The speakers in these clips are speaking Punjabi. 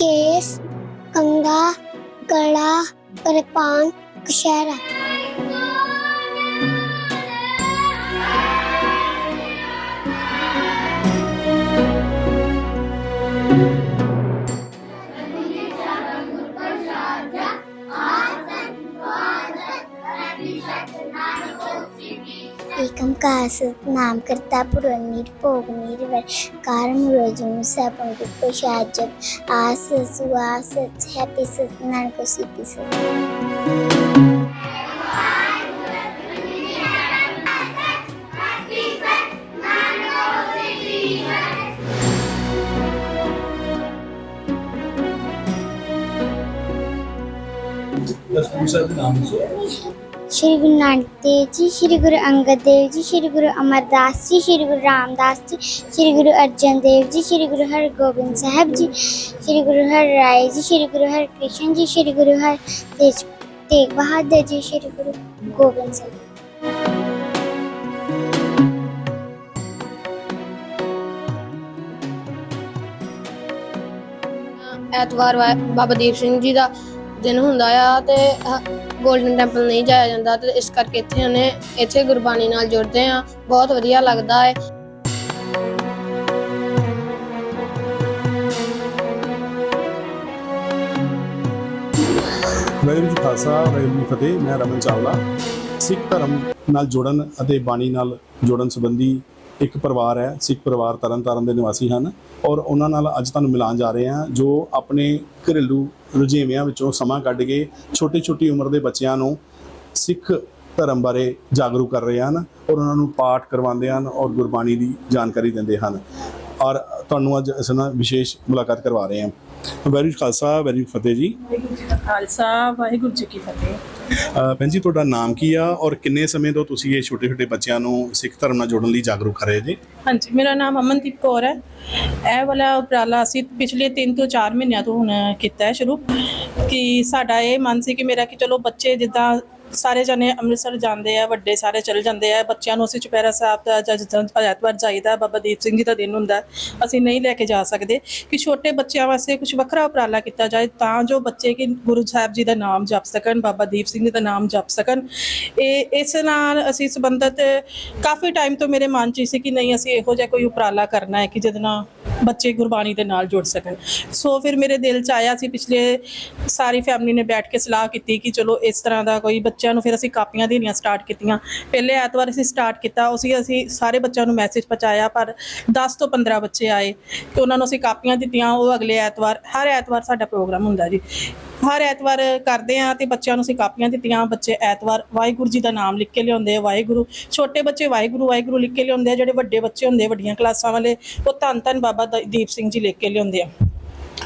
ਕੇਸ ਕੰਗਾ ਕੜਾ ਕਿਰਪਾਨ ਕਸ਼ਹਿਰਾ। thank you نام کرتا پور کار ਸ਼੍ਰੀ ਗੁਰੂ ਨਾਨਕ ਦੇਵ ਜੀ ਸ਼੍ਰੀ ਗੁਰੂ ਅੰਗਦ ਦੇਵ ਜੀ ਸ਼੍ਰੀ ਗੁਰੂ ਅਮਰਦਾਸ ਜੀ ਸ਼੍ਰੀ ਗੁਰੂ ਰਾਮਦਾਸ ਜੀ ਸ਼੍ਰੀ ਗੁਰੂ ਅਰਜਨ ਦੇਵ ਜੀ ਸ਼੍ਰੀ ਗੁਰੂ ਹਰਗੋਬਿੰਦ ਸਾਹਿਬ ਜੀ ਸ਼੍ਰੀ ਗੁਰੂ ਹਰਰਾਏ ਜੀ ਸ਼੍ਰੀ ਗੁਰੂ ਹਰਕ੍ਰਿਸ਼ਨ ਜੀ ਸ਼੍ਰੀ ਗੁਰੂ ਹਰ ਤੇਗ ਬਹਾਦਰ ਜੀ ਸ਼੍ਰੀ ਗੁਰੂ ਗੋਬਿੰਦ ਸਾਹਿਬ ਐਤਵਾਰ ਬਾਬਾ ਦੀਪ ਸਿੰਘ ਜੀ ਦਾ ਦਿਨ ਹੁੰਦਾ ਆ ਤੇ 골ਡਨ ਟੈਂਪਲ ਨਹੀਂ ਜਾਇਆ ਜਾਂਦਾ ਤੇ ਇਸ ਕਰਕੇ ਇੱਥੇ ਉਹਨੇ, ਇੱਥੇ ਗੁਰਬਾਣੀ ਨਾਲ ਜੁੜਦੇ ਆ ਬਹੁਤ ਵਧੀਆ ਲੱਗਦਾ ਹੈ। ਵਾਹਿਗੁਰੂ ਜੀ ਖਾਲਸਾ, ਵਾਹਿਗੁਰੂ ਜੀ ਫਤਿਹ। ਮੈਂ ਰਮਨ ਚਾਵਲਾ। ਸਿੱਖ ਧਰਮ ਨਾਲ ਜੁੜਨ ਅਤੇ ਬਾਣੀ ਨਾਲ ਜੁੜਨ ਸੰਬੰਧੀ ਇੱਕ ਪਰਿਵਾਰ ਹੈ, ਸਿੱਖ ਪਰਿਵਾਰ ਤਰਨਤਾਰਨ ਦੇ ਨਿਵਾਸੀ ਹਨ ਔਰ ਉਹਨਾਂ ਨਾਲ ਅੱਜ ਤੁਹਾਨੂੰ ਮਿਲਾਉਣ ਜਾ ਰਹੇ ਹਾਂ, ਜੋ ਆਪਣੇ ਘਰੇਲੂ ਰੁਝੇਵਿਆਂ ਵਿੱਚੋਂ ਸਮਾਂ ਕੱਢ ਕੇ ਛੋਟੀ ਛੋਟੀ ਉਮਰ ਦੇ ਬੱਚਿਆਂ ਨੂੰ ਸਿੱਖ ਧਰਮ ਬਾਰੇ ਜਾਗਰੂਕ ਕਰ ਰਹੇ ਹਨ ਔਰ ਉਹਨਾਂ ਨੂੰ ਪਾਠ ਕਰਵਾਉਂਦੇ ਹਨ ਔਰ ਗੁਰਬਾਣੀ ਦੀ ਜਾਣਕਾਰੀ ਦਿੰਦੇ ਹਨ। ਔਰ ਤੁਹਾਨੂੰ ਅੱਜ ਇਸ ਨਾਲ ਵਿਸ਼ੇਸ਼ ਮੁਲਾਕਾਤ ਕਰਵਾ ਰਹੇ ਹਾਂ। ਵਾਹਿਗੁਰੂ ਖਾਲਸਾ ਵਾਹਿਗੁਰੂ ਫਤਿਹ ਜੀ ਵਾਹਿਗੁਰੂ ਜੀ। ਖਾਲਸਾ, ਵਾਹਿਗੁਰੂ ਜੀ ਕੀ ਫਤਿਹ। ਭੈਣ ਜੀ, ਤੁਹਾਡਾ ਨਾਮ ਕੀ ਆ ਔਰ ਕਿੰਨੇ ਸਮੇਂ ਤੋਂ ਤੁਸੀਂ ਇਹ ਛੋਟੇ ਛੋਟੇ ਬੱਚਿਆਂ ਨੂੰ ਸਿੱਖ ਧਰਮ ਨਾਲ ਜੋੜਨ ਲਈ ਜਾਗਰੂਕ ਕਰ ਰਹੇ ਜੀ? ਹਾਂਜੀ, ਮੇਰਾ ਨਾਮ ਅਮਨਦੀਪ ਕੌਰ ਹੈ। ਇਹ ਵਾਲਾ ਉਪਰਾਲਾ ਅਸੀਂ ਪਿਛਲੇ 3 ਤੋਂ 4 ਮਹੀਨਿਆਂ ਤੋਂ ਹੁਣ ਕੀਤਾ ਹੈ ਸ਼ੁਰੂ ਕਿ ਸਾਡਾ ਇਹ ਮਨ ਸੀ ਕਿ ਮੇਰਾ ਕਿ ਚਲੋ ਬੱਚੇ ਜਿੱਦਾਂ ਸਾਰੇ ਜਣੇ ਅੰਮ੍ਰਿਤਸਰ ਜਾਂਦੇ ਆ, ਵੱਡੇ ਸਾਰੇ ਚਲੇ ਜਾਂਦੇ ਆ। ਬੱਚਿਆਂ ਨੂੰ ਅਸੀਂ ਚੁਪਹਿਰਾ ਸਾਹਿਬ ਦਾ ਜਾਂ ਜਿੱਦਾਂ ਐਤਵਾਰ ਜਾਈਦਾ, ਬਾਬਾ ਦੀਪ ਸਿੰਘ ਜੀ ਦਾ ਦਿਨ ਹੁੰਦਾ, ਅਸੀਂ ਨਹੀਂ ਲੈ ਕੇ ਜਾ ਸਕਦੇ। ਕਿ ਛੋਟੇ ਬੱਚਿਆਂ ਵਾਸਤੇ ਕੁਝ ਵੱਖਰਾ ਉਪਰਾਲਾ ਕੀਤਾ ਜਾਏ, ਤਾਂ ਜੋ ਬੱਚੇ ਕਿ ਗੁਰੂ ਸਾਹਿਬ ਜੀ ਦਾ ਨਾਮ ਜਪ ਸਕਣ, ਬਾਬਾ ਦੀਪ ਸਿੰਘ ਜੀ ਦਾ ਨਾਮ ਜਪ ਸਕਣ। ਇਹ, ਇਸ ਨਾਲ ਅਸੀਂ ਸੰਬੰਧਤ ਕਾਫੀ ਟਾਈਮ ਤੋਂ ਮੇਰੇ ਮਨ 'ਚ ਸੀ ਕਿ ਨਹੀਂ, ਅਸੀਂ ਇਹੋ ਜਿਹਾ ਕੋਈ ਉਪਰਾਲਾ ਕਰਨਾ ਹੈ ਕਿ ਜਿਹਦੇ ਨਾਲ ਬੱਚੇ ਗੁਰਬਾਣੀ ਦੇ ਨਾਲ ਜੁੜ ਸਕਣ। ਸੋ ਫਿਰ ਮੇਰੇ ਦਿਲ 'ਚ ਆਇਆ ਸੀ ਪਿਛਲੇ ਸਾਰੀ ਫੈਮਿਲੀ ਨੇ ਬੈਠ ਕੇ ਸਲਾਹ ਕੀਤੀ ਕਿ ਚਲੋ ਇਸ ਤਰ੍ਹਾਂ ਦਾ ਕੋਈ ਬੱਚਿਆਂ ਨੂੰ ਫਿਰ ਅਸੀਂ ਕਾਪੀਆਂ ਦੇਣੀਆਂ ਸਟਾਰਟ ਕੀਤੀਆਂ। ਪਹਿਲੇ ਐਤਵਾਰ ਅਸੀਂ ਸਟਾਰਟ ਕੀਤਾ ਉਸੇ ਅਸੀਂ ਸਾਰੇ ਬੱਚਿਆਂ ਨੂੰ ਮੈਸੇਜ ਪਹੁੰਚਾਇਆ ਪਰ 10 ਤੋਂ 15 ਬੱਚੇ ਆਏ ਤੇ ਉਹਨਾਂ ਨੂੰ ਅਸੀਂ ਕਾਪੀਆਂ ਦਿੱਤੀਆਂ ਉਹ ਅਗਲੇ ਐਤਵਾਰ ਹਰ ਐਤਵਾਰ ਸਾਡਾ ਪ੍ਰੋਗਰਾਮ ਹੁੰਦਾ ਜੀ। ਹਰ ਐਤਵਾਰ ਕਰਦੇ ਆ ਤੇ ਬੱਚਿਆਂ ਨੂੰ ਅਸੀਂ ਕਾਪੀਆਂ ਦਿੱਤੀਆਂ ਬੱਚੇ ਐਤਵਾਰ ਵਾਹਿਗੁਰੂ ਜੀ ਦਾ ਨਾਮ ਲਿਖ ਕੇ ਲਿਆਉਂਦੇ ਆ ਵਾਹਿਗੁਰੂ। ਛੋਟੇ ਬੱਚੇ ਵਾਹਿਗੁਰੂ ਵਾਹਿਗੁਰੂ ਲਿਖ ਕੇ ਲਿਆਉਂਦੇ ਆ ਜਿਹੜੇ ਵੱਡੇ ਬੱਚੇ ਹੁੰਦੇ ਆ, ਵੱਡੀਆਂ ਕਲਾਸਾਂ ਵਾਲੇ ਉਹ ਧੰਨ ਧੰਨ ਬਾਬਾ ਦ- ਦੀਪ ਸਿੰਘ ਜੀ ਲਿਖ ਕੇ ਲਿਆਉਂਦੇ ਆ।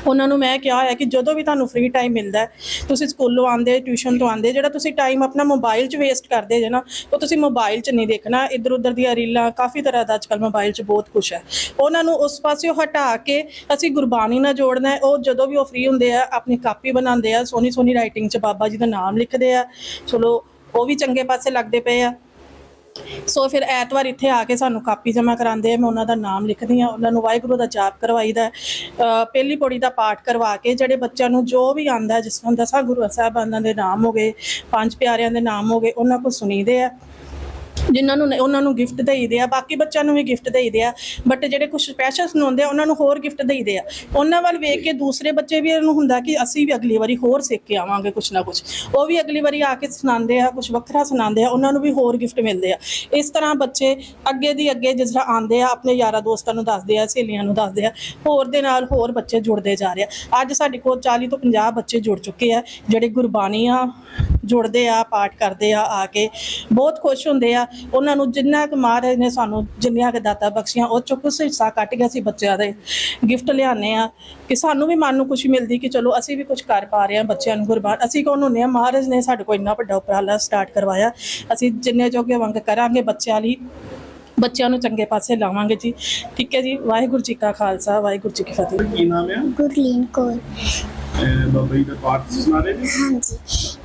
ਉਹਨਾਂ ਨੂੰ ਮੈਂ ਕਿਹਾ ਹੋਇਆ ਕਿ ਜਦੋਂ ਵੀ ਤੁਹਾਨੂੰ ਫ੍ਰੀ ਟਾਈਮ ਮਿਲਦਾ ਤੁਸੀਂ ਸਕੂਲੋਂ ਆਉਂਦੇ ਟਿਊਸ਼ਨ ਤੋਂ ਆਉਂਦੇ, ਜਿਹੜਾ ਤੁਸੀਂ ਟਾਈਮ ਆਪਣਾ ਮੋਬਾਈਲ 'ਚ ਵੇਸਟ ਕਰਦੇ ਜੇ ਨਾ, ਉਹ ਤੁਸੀਂ ਮੋਬਾਈਲ 'ਚ ਨਹੀਂ ਦੇਖਣਾ। ਇੱਧਰ ਉੱਧਰ ਦੀਆਂ ਰੀਲਾਂ, ਕਾਫੀ ਤਰ੍ਹਾਂ ਦਾ ਅੱਜਕੱਲ ਮੋਬਾਈਲ 'ਚ ਬਹੁਤ ਕੁਝ ਹੈ। ਉਹਨਾਂ ਨੂੰ ਉਸ ਪਾਸਿਓਂ ਹਟਾ ਕੇ ਅਸੀਂ ਗੁਰਬਾਣੀ ਨਾਲ ਜੋੜਨਾ ਹੈ। ਉਹ ਜਦੋਂ ਵੀ ਉਹ ਫ੍ਰੀ ਹੁੰਦੇ ਆ, ਆਪਣੀ ਕਾਪੀ ਬਣਾਉਂਦੇ ਆ ਸੋਹਣੀ ਸੋਹਣੀ ਰਾਈਟਿੰਗ 'ਚ ਬਾਬਾ ਜੀ ਦਾ ਨਾਮ ਲਿਖਦੇ ਆ। ਚਲੋ, ਉਹ ਵੀ ਚੰਗੇ ਪਾਸੇ ਲੱਗਦੇ ਪਏ ਆ। ਸੋ ਫਿਰ ਐਤਵਾਰ ਇੱਥੇ ਆ ਕੇ ਸਾਨੂੰ ਕਾਪੀ ਜਮ੍ਹਾਂ ਕਰਾਉਂਦੇ ਆ, ਮੈਂ ਉਹਨਾਂ ਦਾ ਨਾਮ ਲਿਖਦੀ ਆ ਉਹਨਾਂ ਨੂੰ ਵਾਹਿਗੁਰੂ ਦਾ ਜਾਪ ਕਰਵਾਈਦਾ ਹੈ। ਪਹਿਲੀ ਪੌੜੀ ਦਾ ਪਾਠ ਕਰਵਾ ਕੇ ਜਿਹੜੇ ਬੱਚਿਆਂ ਨੂੰ ਜੋ ਵੀ ਆਂਦਾ ਜਿਸ ਤਰ੍ਹਾਂ ਦਸਾਂ ਗੁਰੂ ਸਾਹਿਬਾਨਾਂ ਦੇ ਨਾਮ ਹੋ ਗਏ, ਪੰਜ ਪਿਆਰਿਆਂ ਦੇ ਨਾਮ ਹੋ ਗਏ, ਉਹਨਾਂ ਕੋਲ ਸੁਣੀਦੇ ਆ ਜਿਨ੍ਹਾਂ ਨੂੰ ਉਹਨਾਂ ਨੂੰ ਗਿਫਟ ਦੇਈਦੇ ਆ, ਬਾਕੀ ਬੱਚਿਆਂ ਨੂੰ ਵੀ ਗਿਫਟ ਦੇਈਦੇ ਆ ਬਟ ਜਿਹੜੇ ਕੁਝ ਸਪੈਸ਼ਲ ਸੁਣਾਉਂਦੇ ਆ, ਉਹਨਾਂ ਨੂੰ ਹੋਰ ਗਿਫਟ ਦੇਈਦੇ ਆ। ਉਹਨਾਂ ਵੱਲ ਵੇਖ ਕੇ ਦੂਸਰੇ ਬੱਚੇ ਵੀ ਇਹਨੂੰ ਹੁੰਦਾ ਕਿ ਅਸੀਂ ਵੀ ਅਗਲੀ ਵਾਰੀ ਹੋਰ ਸਿੱਖ ਕੇ ਆਵਾਂਗੇ ਕੁਝ ਨਾ ਕੁਝ ਉਹ ਵੀ ਅਗਲੀ ਵਾਰੀ ਆ ਕੇ ਸੁਣਾਉਂਦੇ ਆ ਕੁਝ ਵੱਖਰਾ ਸੁਣਾਉਂਦੇ ਆ, ਉਹਨਾਂ ਨੂੰ ਵੀ ਹੋਰ ਗਿਫਟ ਮਿਲਦੇ ਆ। ਇਸ ਤਰ੍ਹਾਂ ਬੱਚੇ ਅੱਗੇ ਦੀ ਅੱਗੇ ਜਿਸ ਤਰ੍ਹਾਂ ਆਉਂਦੇ ਆ, ਆਪਣੇ ਯਾਰਾਂ ਦੋਸਤਾਂ ਨੂੰ ਦੱਸਦੇ ਆ, ਸਹੇਲੀਆਂ ਨੂੰ ਦੱਸਦੇ ਆ, ਹੋਰ ਦੇ ਨਾਲ ਹੋਰ ਬੱਚੇ ਜੁੜਦੇ ਜਾ ਰਹੇ ਆ। ਅੱਜ ਸਾਡੇ ਕੋਲ 40 ਤੋਂ 50 ਬੱਚੇ ਜੁੜ ਚੁੱਕੇ ਆ, ਜਿਹੜੇ ਗੁਰਬਾਣੀ ਆ ਜੁੜਦੇ ਆ ਪਾਠ ਕਰਦੇ ਆ ਆ ਕੇ ਬਹੁਤ ਖੁਸ਼ ਹੁੰਦੇ ਆ। ਉਹਨਾਂ ਨੂੰ ਜਿੰਨਾ ਕੁ ਮਹਾਰਾਜ ਨੇ ਸਾਨੂੰ ਜਿੰਨੀਆਂ ਕੁ ਦਾਤਾ ਬਖਸ਼ੀਆਂ ਉਹ ਚੋਂ ਕੁਝ ਹਿੱਸਾ ਕੱਟ ਗਿਆ ਸੀ ਬੱਚਿਆਂ ਦੇ ਗਿਫਟ ਲਿਆਣੇ ਆ ਕਿ ਸਾਨੂੰ ਵੀ ਮਨ ਨੂੰ ਖੁਸ਼ੀ ਮਿਲਦੀ ਕਿ ਚਲੋ ਅਸੀਂ ਵੀ ਕੁਝ ਕਰ ਪਾ ਰਹੇ ਆ ਬੱਚਿਆਂ ਨੂੰ ਗੁਰਬਾਣ। ਅਸੀਂ ਕੌਣ ਹੁੰਨੇ ਆ? ਮਹਾਰਾਜ ਨੇ ਸਾਡੇ ਕੋਲ ਇੰਨਾ ਵੱਡਾ ਉਪਰਾਲਾ ਸਟਾਰਟ ਕਰਵਾਇਆ। ਅਸੀਂ ਜਿੰਨੇ ਜੋਗੇ ਵੰਗ ਕਰਾਂਗੇ ਬੱਚਿਆਂ ਲਈ ਬੱਚਿਆਂ ਨੂੰ ਚੰਗੇ ਪਾਸੇ ਲਾਵਾਂਗੇ ਜੀ। ਠੀਕ ਹੈ ਜੀ। ਵਾਹਿਗੁਰੂ ਜੀ ਕਾ ਖਾਲਸਾ ਵਾਹਿਗੁਰੂ ਜੀ ਕੀ ਫਤਿਹ। ਕੀ ਨਾਮ ਹੈ? ਗੁਰਲੀਨ ਕੌਰ। ਬੰਬਈ ਦੇ ਪਾਰਟੀ ਸੁਣਾ ਰਹੇ ਨੇ ਹਾਂਜੀ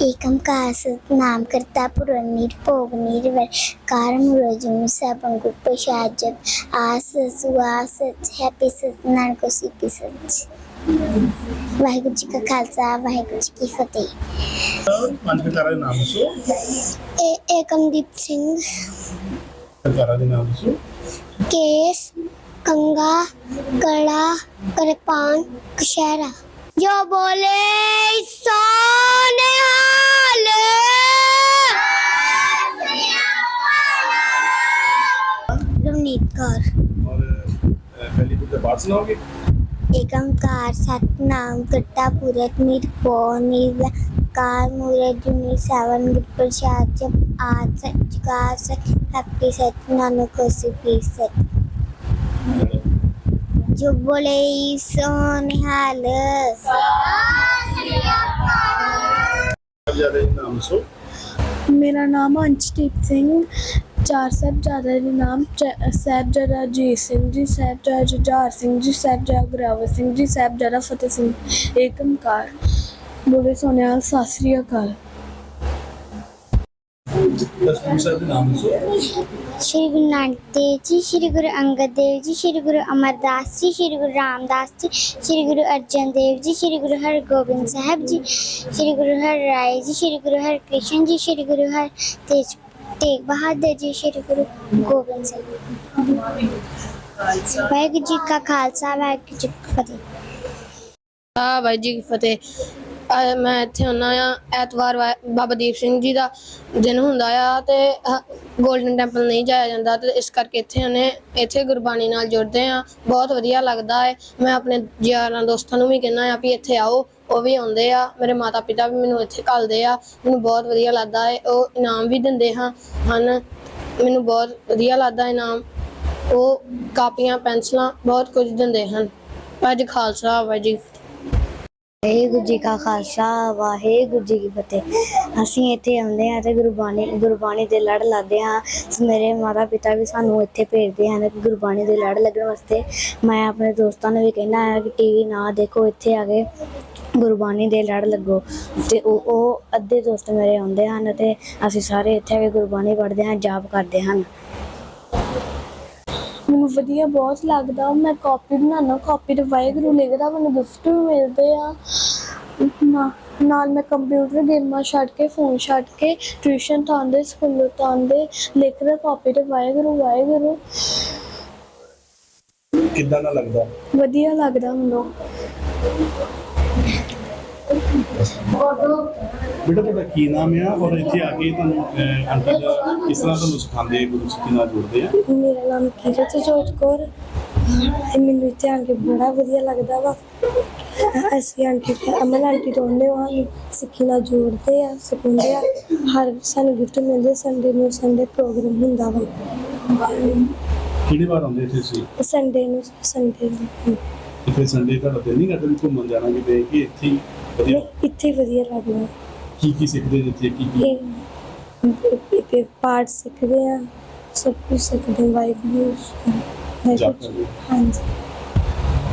ਏਕਮ ਕਾਸ ਨਾਮ ਕਰਤਾ ਪੁਰਨੀਰ ਭੋਗ ਨੀਰ ਵਰ ਕਰਮ ਰੋਜੂ ਸਭ ਨੂੰ ਪਛਾਜ ਆਸ ਸੁਆਸ ਹੈਪੀ ਸਤ ਨਾਨਕ ਸੀ ਪੀ ਸਤ ਵਾਹਿਗੁਰੂ ਜੀ ਕਾ ਖਾਲਸਾ ਵਾਹਿਗੁਰੂ ਜੀ ਕੀ ਫਤਿਹ ਪੰਜ ਕਰਾ ਦੇ ਨਾਮ ਸੋ ਏ ਏਕਮਦੀਪ ਸਿੰਘ ਕਰਾ ਦੇ ਨਾਮ ਸੋ ਕੇਸ ਕੰਗਾ ਕੜਾ ਕਰਪਾਨ ਕਸ਼ੈਰਾ ਜੋ ਬੋਲੇ ਸੋ ਨਿਹਾਲ ਰਵਨੀਤ ਕੌਰ। ਔਰ ਪਹਿਲੀ ਬੁੱਧ ਦਾ ਪਾਠ ਸੁਣਾਓਗੇ? ਏਕੰਕਾਰ ਸਤਨਾਮ ਕਰਤਾ ਪੁਰਖ ਨਿਰਭਉ ਨਿਰਵੈਕਾਰ ਮੂਰਤ ਜੁਨੀ ਸੈਵਨ ਗੁਰ ਪ੍ਰਸਾਦ ਜਪ ਆਦ ਸਚ ਜੁਗਾ ਸਚ ਹੈਪੀ ਸਚ ਨਾਨਕ ਹੋਸੀ ਪੀ ਸਚ। ਜੋ ਬੋਲੇ ਸੋ ਨਿਹਾਲ ਜ਼ਿਆਦਾ ਨਾਮ ਦੱਸੋ ਮੇਰਾ ਨਾਮ ਅੰਸ਼ਦੀਪ ਸਿੰਘ ਚਾਰ ਸਾਹਿਬਜ਼ਾਦਿਆਂ ਦੇ ਨਾਮ ਚ- ਸਾਹਿਬਜ਼ਾਦਾ ਅਜੀਤ ਸਿੰਘ ਜੀ ਸਾਹਿਬਜ਼ਾਦਾ ਜੁਝਾਰ ਸਿੰਘ ਜੀ ਸਾਹਿਬਜ਼ਾਦਾ ਗੁਰਾਵਰ ਸਿੰਘ ਜੀ ਸਾਹਿਬਜ਼ਾਦਾ ਫਤਿਹ ਸਿੰਘ ਏਕਮਕਾਰ ਬੋਲੇ ਸੋਨਿਆਲ ਸਤਿ ਸ੍ਰੀ ਅਕਾਲ ਦਸਪੂਰ ਸਾਹਿਬ ਦੇ ਨਾਮ ਦੱਸੋ ਸ਼੍ਰੀ ਗੁਰੂ ਨਾਨਕ ਦੇਵ ਜੀ ਸ਼੍ਰੀ ਗੁਰੂ ਅੰਗਦ ਦੇਵ ਜੀ ਸ਼੍ਰੀ ਗੁਰੂ ਅਮਰਦਾਸ ਜੀ ਸ਼੍ਰੀ ਗੁਰੂ ਰਾਮਦਾਸ ਜੀ ਸ਼੍ਰੀ ਗੁਰੂ ਅਰਜਨ ਦੇਵ ਜੀ ਸ਼੍ਰੀ ਗੁਰੂ ਹਰਗੋਬਿੰਦ ਸਾਹਿਬ ਜੀ ਸ਼੍ਰੀ ਗੁਰੂ ਹਰਿਰਾਏ ਜੀ ਸ਼੍ਰੀ ਗੁਰੂ ਹਰਕ੍ਰਿਸ਼ਨ ਜੀ ਸ਼੍ਰੀ ਗੁਰੂ ਹਰ ਤੇਜ ਤੇਗ ਬਹਾਦਰ ਜੀ ਸ਼੍ਰੀ ਗੁਰੂ ਗੋਬਿੰਦ ਸਿੰਘ ਵਾਹਿਗੁਰੂ ਜੀ ਕਾ ਖਾਲਸਾ ਵਾਹਿਗੁਰੂ ਜੀ ਕੀ ਫਤਿਹ ਆ ਬਾਈ ਜੀ ਕੀ ਫਤਿਹ ਅਹ ਮੈਂ ਇੱਥੇ ਹੁੰਨਾ ਆ, ਐਤਵਾਰ ਵਾ- ਬਾਬਾ ਦੀਪ ਸਿੰਘ ਜੀ ਦਾ ਦਿਨ ਹੁੰਦਾ ਆ ਤੇ ਗੋਲਡਨ ਟੈਂਪਲ ਨਹੀਂ ਜਾਇਆ ਜਾਂਦਾ ਤੇ ਇਸ ਕਰਕੇ ਇੱਥੇ ਉਹਨੇ ਇੱਥੇ ਗੁਰਬਾਣੀ ਨਾਲ ਜੁੜਦੇ ਆ। ਬਹੁਤ ਵਧੀਆ ਲੱਗਦਾ ਹੈ ਮੈਂ ਆਪਣੇ ਯਾਰਾਂ ਦੋਸਤਾਂ ਨੂੰ ਵੀ ਕਹਿੰਦਾ ਆ ਵੀ ਇੱਥੇ ਆਓ, ਉਹ ਵੀ ਆਉਂਦੇ ਆ। ਮੇਰੇ ਮਾਤਾ ਪਿਤਾ ਵੀ ਮੈਨੂੰ ਇੱਥੇ ਘੱਲਦੇ ਆ। ਮੈਨੂੰ ਬਹੁਤ ਵਧੀਆ ਲੱਗਦਾ ਹੈ ਉਹ ਇਨਾਮ ਵੀ ਦਿੰਦੇ ਹਾਂ ਹਨ। ਮੈਨੂੰ ਬਹੁਤ ਵਧੀਆ ਲੱਗਦਾ ਇਨਾਮ। ਉਹ ਕਾਪੀਆਂ, ਪੈਨਸਲਾਂ ਬਹੁਤ ਕੁਝ ਦਿੰਦੇ ਹਨ। ਅੱਜ ਖਾਲਸਾ, ਵਾਹਿਗੁਰੂ ਜੀ ਵਾਹਿਗੁਰੂ ਜੀ ਕਾ ਖਾਲਸਾ, ਵਾਹਿਗੁਰੂ ਜੀ ਕੀ ਫਤਿਹ। ਅਸੀਂ ਇੱਥੇ ਆਉਂਦੇ ਹਾਂ ਤੇ ਗੁਰਬਾਣੀ ਗੁਰਬਾਣੀ ਦੇ ਲੜ ਲਾਦੇ ਹਾਂ। ਮੇਰੇ ਮਾਤਾ ਪਿਤਾ ਵੀ ਸਾਨੂੰ ਇੱਥੇ ਭੇਜਦੇ ਹਨ ਗੁਰਬਾਣੀ ਦੇ ਲੜ ਲੱਗਣ ਵਾਸਤੇ। ਮੈਂ ਆਪਣੇ ਦੋਸਤਾਂ ਨੂੰ ਵੀ ਕਹਿੰਦਾ ਹਾਂ ਕਿ ਟੀਵੀ ਨਾ ਦੇਖੋ, ਇੱਥੇ ਆ ਕੇ ਗੁਰਬਾਣੀ ਦੇ ਲੜ ਲੱਗੋ। ਤੇ ਉਹ ਉਹ ਅੱਧੇ ਦੋਸਤ ਮੇਰੇ ਆਉਂਦੇ ਹਨ ਤੇ ਅਸੀਂ ਸਾਰੇ ਇੱਥੇ ਆ ਕੇ ਗੁਰਬਾਣੀ ਪੜ੍ਹਦੇ ਹਾਂ, ਜਾਪ ਕਰਦੇ ਹਨ। ਮੈਨੂੰ ਵਧੀਆ ਬਹੁਤ ਲੱਗਦਾ। ਮੈਂ ਕਾਪੀ ਬਣਾਉਣਾ ਕਾਪੀ ਤੇ ਵਾਹਿਗੁਰੂ ਲਿਖਦਾ ਮੈਨੂੰ ਗਿਫਟ ਵੀ ਮਿਲਦੇ ਆ। ਨਾ- ਨਾਲ ਮੈਂ ਕੰਪਿਊਟਰ ਗੇਮਾਂ ਛੱਡ ਕੇ ਫੋਨ ਛੱਡ ਕੇ ਟਿਊਸ਼ਨ ਤਾਂ ਸਕੂਲੋਂ ਤਾਂ ਆਉਂਦੇ ਲਿਖਦਾ ਕਾਪੀ ਤੇ ਵਾਹਿਗੁਰੂ ਵਾਹਿਗੁਰੂ। ਕਿੱਦਾਂ ਦਾ ਲੱਗਦਾ? ਵਧੀਆ ਲੱਗਦਾ ਮੈਨੂੰ। ਬੇਟਾ ਤੁਹਾਡਾ ਕੀ ਨਾਮ ਆ? ਔਰ ਇੱਥੇ ਆ ਕੇ ਤੁਹਾਨੂੰ ਅਹ, ਦਾ ਕਿਸ ਤਰ੍ਹਾਂ ਤੁਹਾਨੂੰ ਸਿਖਾਉਂਦੇ ਗੁਰੂ ਸਿੱਖੀ ਨਾਲ ਜੁੜਦੇ ਆ? ਮੇਰਾ ਨਾਮ ਕੀਰਤ ਜੋਤ ਕੌਰ ਤੇ ਮੈਨੂੰ ਇੱਥੇ ਆ ਕੇ ਬੜਾ ਵਧੀਆ ਲੱਗਦਾ ਵਾ। ਅਸੀਂ ਆਂਟੀ ਤੇ ਅਮਨ ਆਂਟੀ ਆਉਂਦੇ ਹਾਂ ਸਿੱਖੀ ਨਾਲ ਜੋੜਦੇ ਆ ਸਿਖਾਉਂਦੇ ਆ। ਹਰ ਸਾਨੂੰ ਗਿਫਟ ਮਿਲਦੇ ਸੰਡੇ ਨੂੰ ਸੰਡੇ ਪ੍ਰੋਗਰਾਮ ਹੁੰਦਾ ਵਾ। ਕਿਹੜੀ ਵਾਰ ਆਉਂਦੇ ਇੱਥੇ ਤੁਸੀਂ? ਸੰਡੇ ਨੂੰ ਸੰਡੇ ਨੂੰ। ਇੱਥੇ ਸੰਡੇ ਤੁਹਾਡਾ ਦਿਲ ਨਹੀਂ ਕਰਦਾ ਵੀ ਘੁੰਮਣ ਜਾਣਾ ਕਿਤੇ ਕਿ ਇੱਥੇ ਹੀ ਵਧੀਆ। ਨਹੀਂ, ਇੱਥੇ ਹੀ ਵਧੀਆ ਲੱਗਦਾ। ਕੀ ਕੀ ਸਿੱਖਦੇ ਇੱਥੇ? ਕੀ ਕੀ? ਇਹ ਇਹ ਪਾਠ ਸਿੱਖਦੇ ਆ ਸਭ ਕੁਝ ਸਿੱਖਦੇ ਵਾਹਿਗੁਰੂ ਜਾਪ ਵਾਹਿਗੁਰੂ ਕਰਦੇ ਹਾਂਜੀ।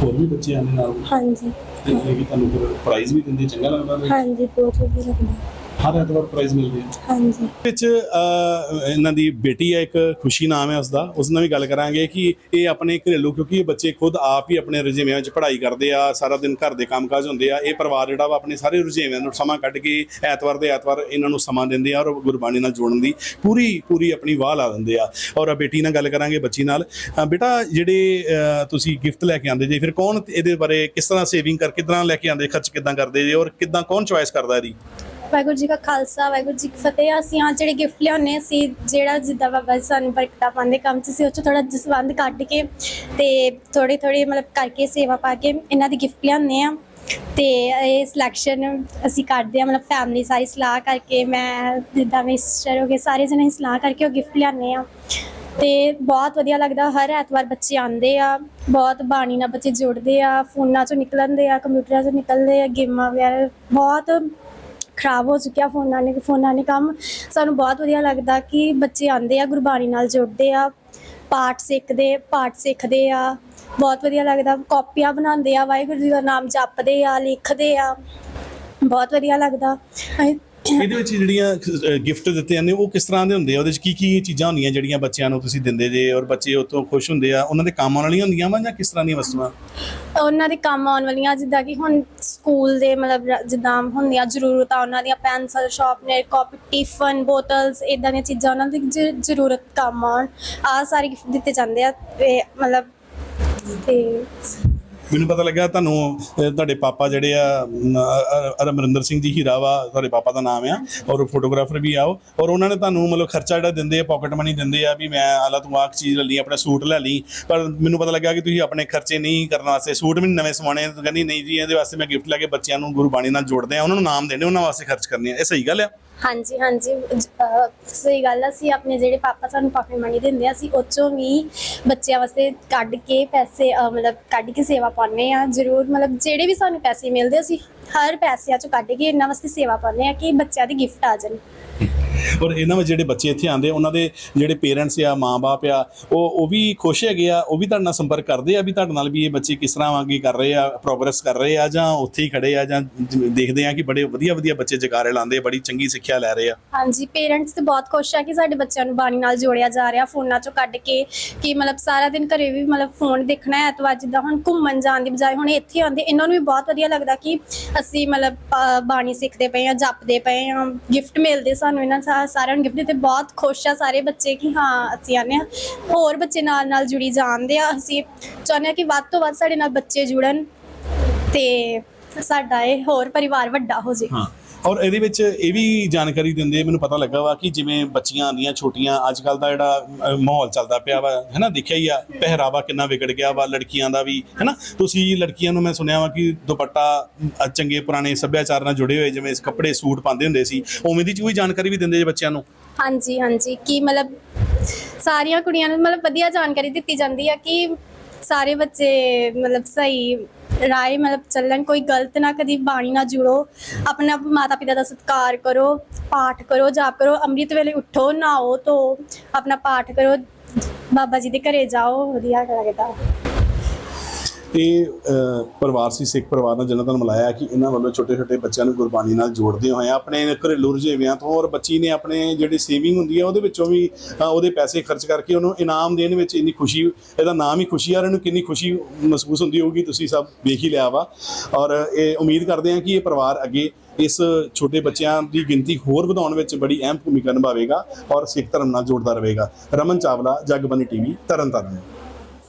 ਹੋਰ ਵੀ ਬੱਚੇ ਆਉਂਦੇ ਨਾਲ? ਹਾਂਜੀ। ਤੇ ਇਹ ਵੀ ਤੁਹਾਨੂੰ ਫਿਰ ਪ੍ਰਾਈਜ਼ ਵੀ ਦਿੰਦੇ ਚੰਗਾ ਲੱਗਦਾ ਵੀ ਹਾਂਜੀ ਬਹੁਤ ਵਧੀਆ ਲੱਗਦਾ। ਹਰ ਐਤਵਾਰ ਪ੍ਰਾਈਜ਼ ਮਿਲਦੇ ਆ ਹਾਂਜੀ। ਵਿੱਚ ਇਹਨਾਂ ਦੀ ਬੇਟੀ ਹੈ ਇੱਕ ਖੁਸ਼ੀ ਨਾਮ ਹੈ ਉਸਦਾ। ਉਸ ਨਾਲ ਵੀ ਗੱਲ ਕਰਾਂਗੇ ਕਿ ਇਹ ਆਪਣੇ ਘਰੇਲੂ ਕਿਉਂਕਿ ਇਹ ਬੱਚੇ ਖੁਦ ਆਪ ਹੀ ਆਪਣੇ ਰੁਝੇਵਿਆਂ ਵਿੱਚ ਪੜ੍ਹਾਈ ਕਰਦੇ ਆ ਸਾਰਾ ਦਿਨ ਘਰ ਦੇ ਕੰਮਕਾਜ ਹੁੰਦੇ ਆ। ਇਹ ਪਰਿਵਾਰ ਜਿਹੜਾ ਵਾ ਆਪਣੇ ਸਾਰੇ ਰੁਝੇਵਿਆਂ ਨੂੰ ਸਮਾਂ ਕੱਢ ਕੇ ਐਤਵਾਰ ਦੇ ਐਤਵਾਰ ਇਹਨਾਂ ਨੂੰ ਸਮਾਂ ਦਿੰਦੇ ਆ ਔਰ ਗੁਰਬਾਣੀ ਨਾਲ ਜੋੜਨ ਦੀ ਪੂਰੀ ਪੂਰੀ ਆਪਣੀ ਵਾਹ ਲਾ ਦਿੰਦੇ ਆ। ਔਰ ਬੇਟੀ ਨਾਲ ਗੱਲ ਕਰਾਂਗੇ ਬੱਚੀ ਨਾਲ। ਬੇਟਾ ਜਿਹੜੇ ਤੁਸੀਂ ਗਿਫਟ ਲੈ ਕੇ ਆਉਂਦੇ ਜੇ ਫਿਰ ਕੌਣ ਇਹਦੇ ਬਾਰੇ ਕਿਸ ਤਰ੍ਹਾਂ ਸੇਵਿੰਗ ਕਰਕੇ ਕਿਦਾਂ ਲੈ ਕੇ ਆਉਂਦੇ ਖਰਚ ਕਿਦਾਂ ਕਰਦੇ ਜੇ ਔਰ ਕਿਦਾਂ ਕੌਣ ਚੁਆਇਸ ਕਰਦਾ ਇਹਦੀ? ਵਾਹਿਗੁਰੂ ਜੀ ਕਾ ਖਾਲਸਾ ਵਾਹਿਗੁਰੂ ਜੀ ਕੀ ਫਤਿਹ। ਅਸੀਂ ਆ ਜਿਹੜੇ ਗਿਫਟ ਲਿਆਉਂਦੇ ਹਾਂ, ਅਸੀਂ ਜਿਹੜਾ ਜਿੱਦਾਂ ਬਾਬਾ ਜੀ ਸਾਨੂੰ ਬਰਕਤਾਂ ਪਾਉਂਦੇ ਕੰਮ 'ਚ ਅਸੀਂ ਉਹ 'ਚ ਥੋੜਾ ਜਸਵੰਦ ਕੱਢ ਕੇ ਤੇ ਥੋੜੀ ਥੋੜੀ ਮਤਲਬ ਕਰਕੇ ਸੇਵਾ ਪਾ ਕੇ ਇਹਨਾਂ ਦੀ ਗਿਫਟ ਲਿਆਉਂਦੇ ਆ ਤੇ ਇਹ ਸਿਲੈਕਸ਼ਨ ਅਸੀਂ ਕਰਦੇ ਆ ਮਤਲਬ ਫੈਮਿਲੀ ਸਾਰੀ ਸਲਾਹ ਕਰਕੇ ਮੈਂ ਜਿੱਦਾਂ ਮੇਰੇ ਸਿਸਟਰ ਹੋ ਗਏ ਸਾਰੇ ਜਣੇ ਅਸੀਂ ਸਲਾਹ ਕਰਕੇ ਉਹ ਗਿਫਟ ਲਿਆਉਂਦੇ ਆ ਤੇ ਬਹੁਤ ਵਧੀਆ ਲੱਗਦਾ ਹਰ ਐਤਵਾਰ ਬੱਚੇ ਆਉਂਦੇ ਆ ਬਹੁਤ ਬਾਣੀ ਨਾਲ ਬੱਚੇ ਜੁੜਦੇ ਆ ਫੋਨਾਂ ਚੋਂ ਨਿਕਲਣਦੇ ਆ ਕੰਪਿਊਟਰਾਂ ਚੋਂ ਨਿਕਲਦੇ ਆ ਗੇਮਾਂ ਵਗੈਰਾ ਬਹੁਤ ਖਰਾਬ ਹੋ ਚੁੱਕਿਆ ਫੋਨਾਂ ਨੇ ਫੋਨਾਂ ਨੇ ਕੰਮ। ਸਾਨੂੰ ਬਹੁਤ ਵਧੀਆ ਲੱਗਦਾ ਕਿ ਬੱਚੇ ਆਉਂਦੇ ਆ, ਗੁਰਬਾਣੀ ਨਾਲ ਜੁੜਦੇ ਆ, ਪਾਠ ਸਿੱਖਦੇ ਪਾਠ ਸਿੱਖਦੇ ਆ। ਬਹੁਤ ਵਧੀਆ ਲੱਗਦਾ, ਕਾਪੀਆਂ ਬਣਾਉਂਦੇ ਆ, ਵਾਹਿਗੁਰੂ ਜੀ ਦਾ ਨਾਮ ਜਪਦੇ ਆ, ਲਿਖਦੇ ਆ। ਬਹੁਤ ਵਧੀਆ ਲੱਗਦਾ। ਅਸੀਂ ਇਹਦੇ ਵਿੱਚ ਜਿਹੜੀਆਂ ਗਿਫਟ ਦਿੱਤੇ ਜਾਂਦੇ, ਉਹ ਕਿਸ ਤਰ੍ਹਾਂ ਦੇ ਹੁੰਦੇ ਆ? ਉਹਦੇ ਵਿੱਚ ਕੀ ਕੀ ਚੀਜ਼ਾਂ ਹੁੰਦੀਆਂ ਜਿਹੜੀਆਂ ਬੱਚਿਆਂ ਨੂੰ ਤੁਸੀਂ ਦਿੰਦੇ ਜੇ ਔਰ ਬੱਚੇ ਉਹ ਖੁਸ਼ ਹੁੰਦੇ ਆ? ਉਹਨਾਂ ਦੇ ਕੰਮ ਆਉਣ ਵਾਲੀਆਂ ਹੁੰਦੀਆਂ ਵਾ ਜਾਂ ਕਿਸ ਤਰ੍ਹਾਂ ਦੀਆਂ ਵਸਤੂਆਂ? ਉਹਨਾਂ ਦੇ ਕੰਮ ਆਉਣ ਵਾਲੀਆਂ, ਜਿੱਦਾਂ ਕਿ ਹੁਣ ਸਕੂਲ ਦੇ ਮਤਲਬ ਰ- ਜਿੱਦਾਂ ਹੁੰਦੀਆਂ ਜ਼ਰੂਰਤਾਂ, ਉਹਨਾਂ ਦੀਆਂ ਪੈਨਸਲ ਸ਼ਾਰਪਨਰ ਕਾਪੀ ਟਿਫਨ ਬੋਤਲਸ ਇਦਾਂ ਦੀਆਂ ਚੀਜ਼ਾਂ ਉਹਨਾਂ ਦੀ ਜ- ਜ਼ਰੂਰਤ ਕੰਮ ਆਉਣ ਆ ਸਾਰੇ ਗਿਫਟ ਦਿੱਤੇ ਜਾਂਦੇ ਆ, ਤੇ ਮਤਲਬ ਤੇ ਮੈਨੂੰ ਪਤਾ ਲੱਗਾ ਤੁਹਾਨੂੰ ਅਹ, ਤੁਹਾਡੇ ਪਾਪਾ ਜਿਹੜੇ ਆ ਨ- ਅ- ਅ- ਅਮਰਿੰਦਰ ਸਿੰਘ ਜੀ ਹੀਰਾਵਾ ਤੁਹਾਡੇ ਪਾਪਾ ਦਾ ਨਾਮ ਆ ਔਰ ਫੋਟੋਗ੍ਰਾਫਰ ਵੀ ਆ ਉਹ ਔਰ ਉਹਨਾਂ ਨੇ ਤੁਹਾਨੂੰ ਮਤਲਬ ਖਰਚਾ ਜਿਹੜਾ ਦਿੰਦੇ ਆ ਪਾਕਟ ਮਨੀ ਦਿੰਦੇ ਆ ਵੀ ਮੈਂ ਆਲਾ ਤੂੰ ਆਹ ਚੀਜ਼ ਲੈ ਲਈ ਆਪਣਾ ਸੂਟ ਲੈ ਲਈ ਪਰ ਮੈਨੂੰ ਪਤਾ ਲੱਗਾ ਕਿ ਤੁਸੀਂ ਆਪਣੇ ਖਰਚੇ ਨਹੀਂ ਕਰਨ ਵਾਸਤੇ ਸੂਟ ਵੀ ਨਵੇਂ ਸਵਾਣੇ ਕਹਿੰਦੀ ਨਹੀਂ ਜੀ ਇਹਦੇ ਵਾਸਤੇ ਮੈਂ ਗਿਫਟ ਲੈ ਕੇ ਬੱਚਿਆਂ ਨੂੰ ਗੁਰਬਾਣੀ ਨਾਲ ਜੋੜਦੇ ਆ ਉਹਨਾਂ ਨੂੰ ਨਾਮ ਦੇਣੇ ਉਹਨਾਂ ਵਾਸਤੇ ਖਰਚ ਕਰਨੇ ਆ ਇਹ ਸਹੀ ਗੱਲ ਆ? ਹਾਂਜੀ ਹਾਂਜੀ। ਜ- ਅਹ ਸਹੀ ਗੱਲ ਆ, ਅਸੀਂ ਆਪਣੇ ਜਿਹੜੇ ਪਾਪਾ ਸਾਨੂੰ ਪਾਕਟ ਮਨੀ ਦਿੰਦੇ ਆ ਅਸੀਂ ਉਹ 'ਚੋਂ ਵੀ ਬੱਚਿਆਂ ਵਾਸਤੇ ਕੱਢ ਕੇ ਪੈਸੇ ਅਹ ਮਤਲਬ ਕੱਢ ਕੇ ਸੇਵਾ ਪਾਉਂਦੇ ਆ। ਜ਼ਰੂਰ ਮਤਲਬ ਜਿਹੜੇ ਵੀ ਸਾਨੂੰ ਪੈਸੇ ਮਿਲਦੇ ਅਸੀਂ ਹਰ ਪੈਸਿਆਂ 'ਚੋਂ ਕੱਢ ਕੇ ਇਹਨਾਂ ਵਾਸਤੇ ਸੇਵਾ ਪਾਉਂਦੇ ਆ ਕਿ ਬੱਚਿਆਂ ਦੀ ਗਿਫਟ ਆ ਜਾਣ। ਔਰ ਇਹਨਾਂ ਵਿੱਚ ਜਿਹੜੇ ਬੱਚੇ ਇੱਥੇ ਆਉਂਦੇ ਉਹਨਾਂ ਦੇ ਜਿਹੜੇ ਪੇਰੈਂਟਸ ਆ ਮਾਂ-ਬਾਪ ਆ ਉਹ ਉਹ ਵੀ ਖੁਸ਼ ਹੈਗੇ ਆ ਉਹ ਵੀ ਤੁਹਾਡੇ ਨਾਲ ਸੰਪਰਕ ਕਰਦੇ ਆ ਵੀ ਤੁਹਾਡੇ ਨਾਲ ਵੀ ਇਹ ਬੱਚੇ ਕਿਸ ਤਰ੍ਹਾਂ ਵਾਂਗੇ ਕਰ ਰਹੇ ਆ ਪ੍ਰੋਗਰੈਸ ਕਰ ਰਹੇ ਆ ਜਾਂ ਉੱਥੇ ਹੀ ਖੜੇ ਆ ਜਾਂ ਦੇਖਦੇ ਆ ਕਿ ਬੜੇ ਵਧੀਆ ਵਧੀਆ ਬੱਚੇ ਜਕਾਰੇ ਲਾਉਂਦੇ ਬੜੀ ਚੰਗੀ ਸਿੱਖਿਆ ਲੈ ਰਹੇ ਆ। ਹਾਂਜੀ ਪੇਰੈਂਟਸ ਤੇ ਬਹੁਤ ਖੁਸ਼ ਆ ਕਿ ਸਾਡੇ ਬੱਚਿਆਂ ਨੂੰ ਬਾਣੀ ਨਾਲ ਜੋੜਿਆ ਜਾ ਰਿਹਾ ਫੋਨਾਂ 'ਚੋਂ ਕੱਢ ਕੇ ਕਿ ਮਤਲਬ ਸਾਰਾ ਦਿਨ ਘਰੇ ਵੀ ਮਤਲਬ ਫੋਨ ਦੇਖਣਾ ਹੈ ਐਤਵਾਰ ਜਿੱਦਾਂ ਹੁਣ ਘੁੰਮਣ ਜਾਣ ਦੀ ਬਜਾਏ ਹੁਣ ਇੱਥੇ ਆਉਂਦੇ ਇਹਨਾਂ ਨੂੰ ਵੀ ਬਹੁਤ ਵਧੀਆ ਲੱਗਦਾ ਕਿ ਅਸੀਂ ਮਤਲਬ ਅਹ, ਬਾਣੀ ਸਿੱਖਦੇ ਪਏ ਆ ਜਪਦੇ ਪਏ ਆ ਗਿਫਟ ਮਿਲਦੇ ਸਾਨੂੰ ਇਹਨਾਂ ਸਾ- ਸਾਰਿਆਂ ਨੂੰ ਗਿਫਟ ਦਿੱਤੇ। ਬਹੁਤ ਖੁਸ਼ ਆ ਸਾਰੇ ਬੱਚੇ ਕਿ ਹਾਂ ਅਸੀਂ ਆਨੇ ਆ ਹੋਰ ਬੱਚੇ ਨਾਲ ਨਾਲ ਜੁੜੀ ਜਾਂਦੇ ਆ। ਅਸੀਂ ਚਾਹੁੰਦੇ ਆ ਕਿ ਵੱਧ ਤੋਂ ਵੱਧ ਸਾਡੇ ਨਾਲ ਬੱਚੇ ਜੁੜਨ ਤੇ ਸਾਡਾ ਇਹ ਹੋਰ ਪਰਿਵਾਰ ਵੱਡਾ ਹੋ ਜੇ। ਹਾਂ। ਔਰ ਇਹਦੇ ਵਿੱਚ ਇਹ ਵੀ ਜਾਣਕਾਰੀ ਦਿੰਦੇ ਮੈਨੂੰ ਪਤਾ ਲੱਗਾ ਵਾ ਕਿ ਜਿਵੇਂ ਬੱਚੀਆਂ ਆਂਦੀਆਂ ਛੋਟੀਆਂ ਅੱਜ ਕੱਲ ਦਾ ਜਿਹੜਾ ਮਾਹੌਲ ਚੱਲਦਾ ਪਿਆ ਵਾ, ਹੈਨਾ, ਦੇਖਿਆ ਹੀ ਆ, ਪਹਿਰਾਵਾ ਕਿੰਨਾ ਵਿਗੜ ਗਿਆ ਵਾ ਲੜਕੀਆਂ ਦਾ ਵੀ, ਹੈਨਾ? ਤੁਸੀਂ ਲੜਕੀਆਂ ਨੂੰ ਮੈਂ ਸੁਣਿਆ ਵਾ ਕਿ ਦੁਪੱਟਾ ਚੰਗੇ ਪੁਰਾਣੇ ਸੱਭਿਆਚਾਰ ਨਾਲ ਜੁੜੇ ਹੋਏ, ਜਿਵੇਂ ਕੱਪੜੇ, ਸੂਟ ਪਾਉਂਦੇ ਹੁੰਦੇ ਸੀ, ਉਵੇਂ ਦੀ ਕੋਈ ਜਾਣਕਾਰੀ ਵੀ ਦਿੰਦੇ ਜੇ ਬੱਚਿਆਂ ਨੂੰ? ਹਾਂਜੀ ਹਾਂਜੀ, ਕਿ ਮਤਲਬ ਸਾਰੀਆਂ ਕੁੜੀਆਂ ਨੂੰ ਮਤਲਬ ਵਧੀਆ ਜਾਣਕਾਰੀ ਦਿੱਤੀ ਜਾਂਦੀ ਆ ਕਿ ਸਾਰੇ ਬੱਚੇ ਮਤਲਬ ਸਹੀ ਰਾਏ ਮਤਲਬ ਚੱਲਣ, ਕੋਈ ਗਲਤ ਨਾ ਕਦੀ ਬਾਣੀ ਨਾਲ ਜੁੜੋ। ਆਪਣਾ ਮਾਤਾ ਪਿਤਾ ਦਾ ਸਤਿਕਾਰ ਕਰੋ, ਪਾਠ ਕਰੋ, ਜਾਪ ਕਰੋ, ਅੰਮ੍ਰਿਤ ਵੇਲੇ ਉੱਠੋ, ਨਹਾਓ ਧੋ ਆਪਣਾ ਪਾਠ ਕਰੋ। ਬਾਬਾ ਜੀ ਦੇ ਘਰੇ ਜਾਓ, ਵਧੀਆ ਲੱਗਦਾ ਇਹ ਪਰਿਵਾਰ ਸੀ, ਸਿੱਖ ਪਰਿਵਾਰ ਨਾਲ ਜਿਹਨਾਂ ਤੁਹਾਨੂੰ ਮਿਲਾਇਆ ਕਿ ਇਹਨਾਂ ਵੱਲੋਂ ਛੋਟੇ ਛੋਟੇ ਬੱਚਿਆਂ ਨੂੰ ਗੁਰਬਾਣੀ ਨਾਲ ਜੋੜਦੇ ਹੋਏ ਆ ਆਪਣੇ ਘਰੇਲੂ ਰੁਝੇਵਿਆਂ ਤੋਂ ਔਰ ਬੱਚੀ ਨੇ ਆਪਣੇ ਜਿਹੜੀ ਸੇਵਿੰਗ ਹੁੰਦੀ ਹੈ ਉਹਦੇ ਵਿੱਚੋਂ ਵੀ ਉਹਦੇ ਪੈਸੇ ਖਰਚ ਕਰਕੇ ਉਹਨੂੰ ਇਨਾਮ ਦੇਣ ਵਿੱਚ ਇੰਨੀ ਖੁਸ਼ੀ, ਇਹਦਾ ਨਾਮ ਹੀ ਖੁਸ਼ੀ ਆ ਇਹਨੂੰ ਕਿੰਨੀ ਖੁਸ਼ੀ ਮਹਿਸੂਸ ਹੁੰਦੀ ਹੋਊਗੀ, ਤੁਸੀਂ ਸਭ ਵੇਖ ਹੀ ਲਿਆ ਵਾ। ਔਰ ਇਹ ਉਮੀਦ ਕਰਦੇ ਹਾਂ ਕਿ ਇਹ ਪਰਿਵਾਰ ਅੱਗੇ ਇਸ ਛੋਟੇ ਬੱਚਿਆਂ ਦੀ ਗਿਣਤੀ ਹੋਰ ਵਧਾਉਣ ਵਿੱਚ ਬੜੀ ਅਹਿਮ ਭੂਮਿਕਾ ਨਿਭਾਵੇਗਾ ਔਰ ਸਿੱਖ ਧਰਮ ਨਾਲ ਜੋੜਦਾ ਰਹੇਗਾ। ਰਮਨ ਚਾਵਲਾ ਜਗਬਨੀ ਟੀਵੀ, ਤਰਨਤਾਰਨ।